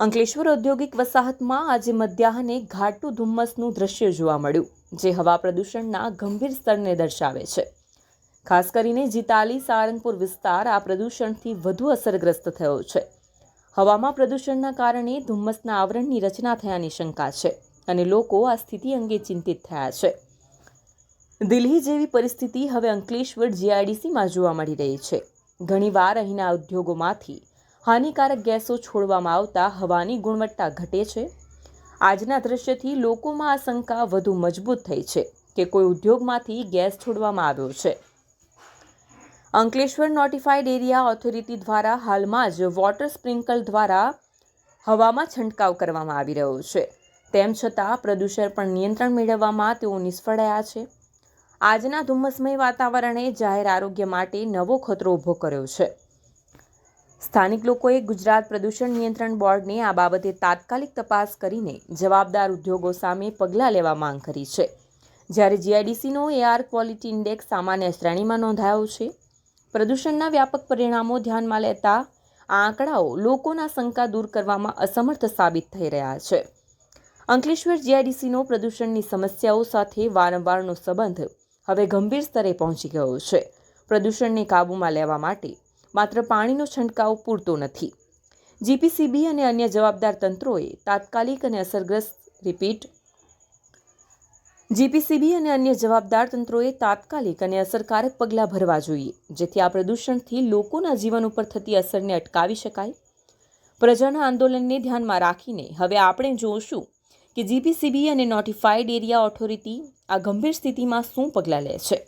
અંકલેશ્વર ઔદ્યોગિક વસાહતમાં આજે મધ્યાહને ઘાટું ધુમ્મસનું દ્રશ્ય જોવા મળ્યું, જે હવા પ્રદૂષણના ગંભીર સ્તરને દર્શાવે છે. ખાસ કરીને જીતાલી સારંગપુર વિસ્તાર આ પ્રદૂષણથી વધુ અસરગ્રસ્ત થયો છે. હવામાં પ્રદૂષણના કારણે ધુમ્મસના આવરણની રચના થયાની શંકા છે અને લોકો આ સ્થિતિ અંગે ચિંતિત થયા છે. દિલ્હી જેવી પરિસ્થિતિ હવે અંકલેશ્વર જીઆઈડીસીમાં જોવા મળી રહી છે. ઘણીવાર અહીંના ઉદ્યોગોમાંથી હાનિકારક ગેસો છોડવામાં આવતા હવાની ગુણવત્તા ઘટે છે. આજના દ્રશ્યથી લોકોમાં આ શંકા વધુ મજબૂત થઈ છે કે કોઈ ઉદ્યોગમાંથી ગેસ છોડવામાં આવ્યો છે. અંકલેશ્વર નોટિફાઈડ એરિયા ઓથોરિટી દ્વારા હાલમાં જ વોટર સ્પ્રિંકલ દ્વારા હવામાં છંટકાવ કરવામાં આવી રહ્યો છે. તેમ છતાં પ્રદૂષણ પર નિયંત્રણ મેળવવામાં તેઓ નિષ્ફળ રહ્યા છે. આજના ધુમ્મસમય વાતાવરણે જાહેર આરોગ્ય માટે નવો ખતરો ઊભો કર્યો છે. સ્થાનિક લોકોએ ગુજરાત પ્રદૂષણ નિયંત્રણ બોર્ડને આ બાબતે તાત્કાલિક તપાસ કરીને જવાબદાર ઉદ્યોગો સામે પગલાં લેવા માંગ કરી છે. જ્યારે જીઆઈડીસીનો એઆર ક્વોલિટી ઇન્ડેક્સ સામાન્ય શ્રેણીમાં નોંધાયો છે. પ્રદૂષણના વ્યાપક પરિણામો ધ્યાનમાં લેતા આ આંકડાઓ લોકોના શંકા દૂર કરવામાં અસમર્થ સાબિત થઈ રહ્યા છે. અંકલેશ્વર જીઆઈડીસીનો પ્રદૂષણની સમસ્યાઓ સાથે વારંવારનો સંબંધ હવે ગંભીર સ્તરે પહોંચી ગયો છે. પ્રદૂષણને કાબૂમાં લેવા માટે માત્ર પાણીનો છંટકાવ પૂરતો નથી. જીપીસીબી અને અન્ય જવાબદાર તંત્રોએ તાત્કાલિક અને અસરગ્રસ્ત રિપીટ જીપીસીબી અને અન્ય જવાબદાર તંત્રોએ તાત્કાલિક અને અસરકારક પગલાં ભરવા જોઈએ, જેથી આ પ્રદૂષણથી લોકોના જીવન ઉપર થતી અસરને અટકાવી શકાય. પ્રજાના આંદોલનને ધ્યાનમાં રાખીને હવે આપણે જોઈશું કે જીપીસીબી અને નોટિફાઈડ એરિયા ઓથોરિટી આ ગંભીર સ્થિતિમાં શું પગલાં લે છે.